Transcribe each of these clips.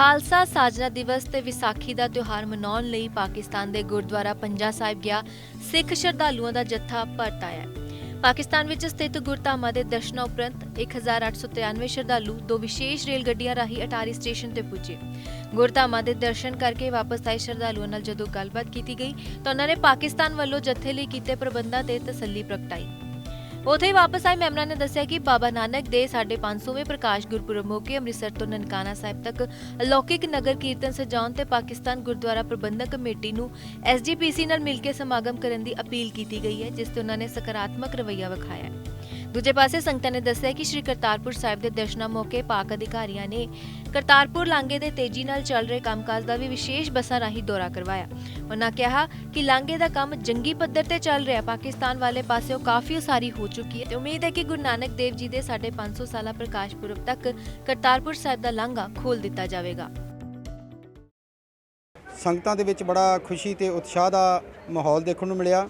ਖਾਲਸਾ ਸਾਜਨਾ ਦਿਵਸ ਤੇ ਵਿਸਾਖੀ ਦਾ ਤਿਉਹਾਰ ਮਨਾਉਣ ਲਈ ਪਾਕਿਸਤਾਨ ਦੇ ਗੁਰਦੁਆਰਾ ਪੰਜਾ ਸਾਹਿਬ ਗਿਆ, ਸਿੱਖ ਸ਼ਰਧਾਲੂਆਂ ਦਾ ਜੱਥਾ ਪਰਤ ਆਇਆ। ਪਾਕਿਸਤਾਨ ਵਿੱਚ ਸਥਿਤ ਗੁਰਧਾਮਾਂ ਦੇ ਦਰਸ਼ਨਾਂ ਉਪਰੰਤ 1893 ਸ਼ਰਧਾਲੂ ਦੋ ਵਿਸ਼ੇਸ਼ ਰੇਲ ਗੱਡੀਆਂ ਰਾਹੀਂ ਅਟਾਰੀ ਸਟੇਸ਼ਨ ਤੇ ਪੁੱਜੇ। ਗੁਰਧਾਮਾਂ ਦੇ ਦਰਸ਼ਨ ਕਰਕੇ ਵਾਪਸ ਆਏ ਸ਼ਰਧਾਲੂਆਂ ਨਾਲ ਜਦੋਂ ਗੱਲਬਾਤ ਕੀਤੀ ਗਈ ਤਾਂ ਉਹਨਾਂ ਨੇ ਪਾਕਿਸਤਾਨ ਵੱਲੋਂ ਜੱਥੇ ਲਈ ਕੀਤੇ ਪ੍ਰਬੰਧਾਂ ਤੇ ਤਸੱਲੀ ਪ੍ਰਗਟਾਈ। ਉਥੇ ਹੀ ਵਾਪਸ ਆਏ ਮੈਂਬਰਾਂ ਨੇ ਦੱਸਿਆ ਕਿ ਬਾਬਾ ਨਾਨਕ ਦੇ 550ਵੇਂ ਪ੍ਰਕਾਸ਼ ਗੁਰਪੁਰਬ ਮੌਕੇ ਅੰਮ੍ਰਿਤਸਰ ਤੋਂ ਨਨਕਾਣਾ ਸਾਹਿਬ ਤੱਕ ਅਲੌਕਿਕ ਨਗਰ ਕੀਰਤਨ ਸਜਾਉਣ ਤੇ ਪਾਕਿਸਤਾਨ ਗੁਰਦੁਆਰਾ ਪ੍ਰਬੰਧਕ ਕਮੇਟੀ ਨੂੰ ਐਸਜੀਪੀਸੀ ਨਾਲ ਮਿਲ ਕੇ ਸਮਾਗਮ ਕਰਨ ਦੀ ਅਪੀਲ ਕੀਤੀ ਗਈ ਹੈ, ਜਿਸ ਤੇ ਉਹਨਾਂ ਨੇ ਸਕਾਰਾਤਮਕ ਰਵੱਈਆ ਵਿਖਾਇਆ ਹੈ। ਦੂਜੇ ਪਾਸੇ ਸੰਗਤਾਂ ਨੇ ਦੱਸਿਆ ਕਿ ਸ੍ਰੀ ਕਰਤਾਰਪੁਰ ਸਾਹਿਬ ਦੇ ਦਰਸ਼ਨਾਂ ਮੌਕੇ ਪਾਕ ਅਧਿਕਾਰੀਆਂ ਨੇ ਕਰਤਾਰਪੁਰ ਲਾਂਘੇ ਦੇ ਤੇਜ਼ੀ ਨਾਲ ਚੱਲ ਰਹੇ ਕੰਮਕਾਜ ਦਾ ਵੀ ਵਿਸ਼ੇਸ਼ ਬੱਸਾਂ ਰਾਹੀਂ ਦੌਰਾ ਕਰਵਾਇਆ। ਉਹਨਾਂ ਕਿਹਾ ਕਿ ਲਾਂਘੇ ਦਾ ਕੰਮ ਜੰਗੀ ਪੱਧਰ ਤੇ ਚੱਲ ਰਿਹਾ, ਪਾਕਿਸਤਾਨ ਵਾਲੇ ਪਾਸਿਓਂ ਕਾਫੀ ਉਸਾਰੀ ਹੋ ਚੁੱਕੀ ਹੈ ਤੇ ਉਮੀਦ ਹੈ ਕਿ ਗੁਰੂ ਨਾਨਕ ਦੇਵ ਜੀ ਦੇ 550 ਸਾਲਾ ਪ੍ਰਕਾਸ਼ ਪੁਰਬ ਤੱਕ ਕਰਤਾਰਪੁਰ ਸਾਹਿਬ ਦਾ ਲਾਂਘਾ ਖੋਲ ਦਿੱਤਾ ਜਾਵੇਗਾ। ਸੰਗਤਾਂ ਦੇ ਵਿੱਚ ਬੜਾ ਖੁਸ਼ੀ ਤੇ ਉਤਸ਼ਾਹ ਦਾ ਮਾਹੌਲ ਦੇਖਣ ਨੂੰ ਮਿਲਿਆ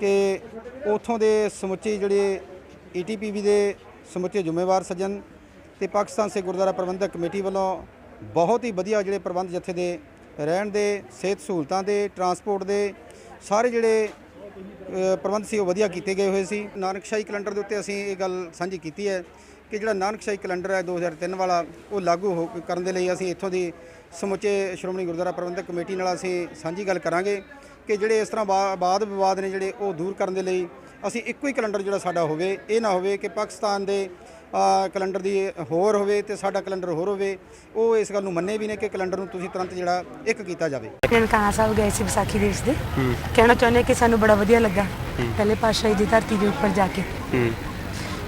ਕਿ ਉਥੋਂ ਦੇ ਸਮੁੱਚੇ ਜਿਹੜੇ ਈਟੀਪੀਵੀ ਦੇ ਸਮੁੱਚੇ ਜ਼ਿੰਮੇਵਾਰ ਸੱਜਣ ਤੇ ਪਾਕਿਸਤਾਨ ਸੇ ਗੁਰਦੁਆਰਾ ਪ੍ਰਬੰਧਕ ਕਮੇਟੀ ਵੱਲੋਂ ਬਹੁਤ ਹੀ ਵਧੀਆ ਜਿਹੜੇ ਪ੍ਰਬੰਧ ਜਥੇ ਦੇ ਰਹਿਣ ਦੇ, ਸਿਹਤ ਸਹੂਲਤਾਂ ਦੇ, ਟਰਾਂਸਪੋਰਟ ਦੇ, ਸਾਰੇ ਜਿਹੜੇ ਪ੍ਰਬੰਧ ਸੀ ਉਹ ਵਧੀਆ ਕੀਤੇ ਗਏ ਹੋਏ ਸੀ। ਨਾਨਕਸ਼ਾਹੀ ਕੈਲੰਡਰ ਦੇ ਉੱਤੇ ਅਸੀਂ ਇਹ ਗੱਲ ਸਾਂਝੀ ਕੀਤੀ ਹੈ ਕਿ ਜਿਹੜਾ ਨਾਨਕਸ਼ਾਹੀ ਕੈਲੰਡਰ ਹੈ 2003 ਵਾਲਾ, ਉਹ ਲਾਗੂ ਹੋ ਕਰਨ ਦੇ ਲਈ ਅਸੀਂ ਇੱਥੋਂ ਦੀ ਸਮੁੱਚੇ ਸ਼੍ਰੋਮਣੀ ਗੁਰਦੁਆਰਾ ਪ੍ਰਬੰਧਕ ਕਮੇਟੀ ਨਾਲ ਅਸੀਂ ਸਾਂਝੀ ਗੱਲ ਕਰਾਂਗੇ ਕਿ ਜਿਹੜੇ ਇਸ ਤਰ੍ਹਾਂ ਬਾ- ਵਾਦ ਵਿਵਾਦ ਨੇ ਜਿਹੜੇ ਉਹ ਦੂਰ ਕਰਨ ਦੇ ਲਈ ਅਸੀਂ ਇੱਕੋ ਹੀ ਕੈਲੰਡਰ ਜਿਹੜਾ ਸਾਡਾ ਹੋਵੇ ਇਹ ਨਾ ਹੋਵੇ ਕਿ ਪਾਕਿਸਤਾਨ ਦੇ ਕੈਲੰਡਰ ਦੀ ਹੋਰ ਹੋਵੇ ਤੇ ਸਾਡਾ ਕੈਲੰਡਰ ਹੋਰ ਹੋਵੇ ਉਹ ਇਸ ਗੱਲ ਨੂੰ ਮੰਨੇ ਵੀ ਨੇ ਕਿ ਕੈਲੰਡਰ ਨੂੰ ਤੁਸੀਂ ਤੁਰੰਤ ਜਿਹੜਾ ਇੱਕ ਕੀਤਾ ਜਾਵੇ। ਨਨਕਾਣਾ ਸਾਹਿਬ ਗਏ ਸੀ ਵਿਸਾਖੀ ਦਿਵਸ ਦੇ ਕਹਿਣਾ ਚਾਹੁੰਦੇ ਕਿ ਸਾਨੂੰ ਬੜਾ ਵਧੀਆ ਲੱਗਾ। ਪਹਿਲੇ ਪਾਤਸ਼ਾਹੀ ਦੀ ਧਰਤੀ ਦੇ ਉੱਪਰ ਜਾ ਕੇ।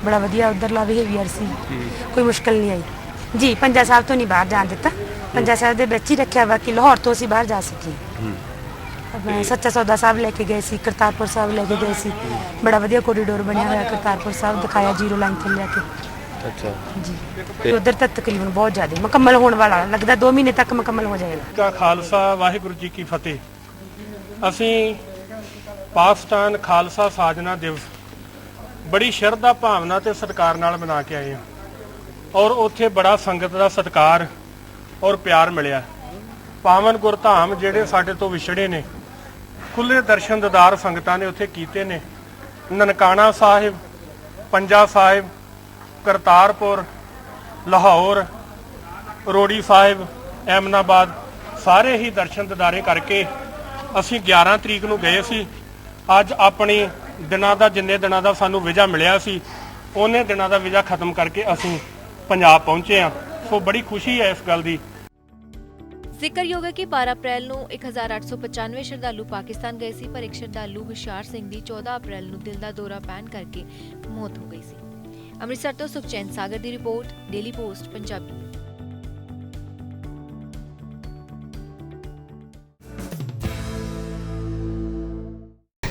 ਬੜਾ ਵਧੀਆ ਉਧਰਲਾ ਬਿਹੇਵੀਅਰ ਸੀ। ਕੋਈ ਮੁਸ਼ਕਲ ਨਹੀਂ ਆਈ। ਜੀ ਪੰਜਾ ਸਾਹਿਬ ਤੋਂ ਨਹੀਂ ਬਾਹਰ ਜਾਣ ਦਿੱਤਾ। ਪੰਜਾ ਸਾਹਿਬ ਦੇ ਵਿੱਚ ਹੀ ਰੱਖਿਆ ਵਾ ਕਿ ਲਾਹੌਰ ਤੋਂ ਅਸੀਂ ਬਾਹਰ ਜਾ ਸਕੀਏ। ਮੈਂ ਸੱਚਾ ਸੌਦਾ ਸਾਹਿਬ ਲੈ ਕੇ ਗਏ ਸੀ ਕਰਤਾਰਪੁਰ ਸਾਹਿਬ ਲੈ ਕੇ ਗਏ ਸੀ। ਬੜਾ ਵਧੀਆ ਕੋਰੀਡੋਰ ਬਣਿਆ ਹੋਇਆ ਕਰਤਾਰਪੁਰ ਸਾਹਿਬ ਦਿਖਾਇਆ ਜ਼ੀਰੋ ਲਾਈਨ ਤੋਂ ਲੈ ਕੇ। ਅੱਛਾ। ਜੀ। ਤੇ ਉਧਰ ਤੱਕ ਤਕਰੀਬਨ ਬਹੁਤ ਜ਼ਿਆਦਾ ਮੁਕੰਮਲ ਹੋਣ ਵਾਲਾ ਲੱਗਦਾ 2 ਮਹੀਨੇ ਤੱਕ ਮੁਕੰਮਲ ਹੋ ਜਾਏਗਾ। ਕਾ ਖਾਲਸਾ ਵਾਹਿਗੁਰੂ ਜੀ ਕੀ ਫਤਿਹ। ਅਸੀਂ ਪਾਕਿਸਤਾਨ ਖਾਲਸਾ ਸਾਜਨਾ ਦਿਵਸ ਬੜੀ ਸ਼ਰਧਾ ਭਾਵਨਾ ਤੇ ਸਤਿਕਾਰ ਨਾਲ ਮਨਾ ਕੇ ਆਏ ਹਾਂ। ਔਰ ਉੱਥੇ ਬੜਾ ਸੰਗਤ ਦਾ ਸਤਿਕਾਰ ਔਰ ਪਿਆਰ ਮਿਲਿਆ। ਪਾਵਨ ਗੁਰਧਾਮ ਜਿਹੜੇ ਸਾਡੇ ਤੋਂ ਵਿਛੜੇ ਨੇ ਖੁੱਲੇ ਦਰਸ਼ਨ ਦਿਦਾਰ ਸੰਗਤਾਂ ਨੇ ਉੱਥੇ ਕੀਤੇ ਨੇ। ਨਨਕਾਣਾ ਸਾਹਿਬ, ਪੰਜਾ ਸਾਹਿਬ, ਕਰਤਾਰਪੁਰ, ਲਾਹੌਰ, ਰੋੜੀ ਸਾਹਿਬ, ਐਮਨਾਬਾਦ ਸਾਰੇ ਹੀ ਦਰਸ਼ਨ ਦਿਦਾਰੇ ਕਰਕੇ ਅਸੀਂ 11 ਤਰੀਕ ਨੂੰ ਗਏ ਸੀ। ਅੱਜ ਆਪਣੀ ਦਿਨਾਂ ਦਾ, ਜਿੰਨੇ ਦਿਨਾਂ ਦਾ ਸਾਨੂੰ ਵੀਜ਼ਾ ਮਿਲਿਆ ਸੀ, ਉਹਨੇ ਦਿਨਾਂ ਦਾ ਵੀਜ਼ਾ ਖਤਮ ਕਰਕੇ ਅਸੀਂ ਪੰਜਾਬ ਪਹੁੰਚੇ ਆ ਸੋ ਬੜੀ ਖੁਸ਼ੀ ਹੈ ਇਸ ਗੱਲ ਦੀ। ਜ਼ਿਕਰਯੋਗ ਹੈ ਕਿ 12 ਅਪ੍ਰੈਲ ਨੂੰ 1895 ਸ਼ਰਧਾਲੂ ਪਾਕਿਸਤਾਨ ਗਏ ਸੀ, ਪਰ ਇੱਕ ਸ਼ਰਧਾਲੂ ਹੁਸ਼ਿਆਰ ਸਿੰਘ ਦੀ 14 ਅਪ੍ਰੈਲ ਨੂੰ ਦਿਲ ਦਾ ਦੌਰਾ ਪੈਣ ਕਰਕੇ ਮੌਤ ਹੋ ਗਈ ਸੀ। ਅੰਮ੍ਰਿਤਸਰ ਤੋਂ ਸੁਖਚੈਨ ਸਾਗਰ ਦੀ ਰਿਪੋਰਟ, ਡੇਲੀ ਪੋਸਟ, ਪੰਜਾਬੀ।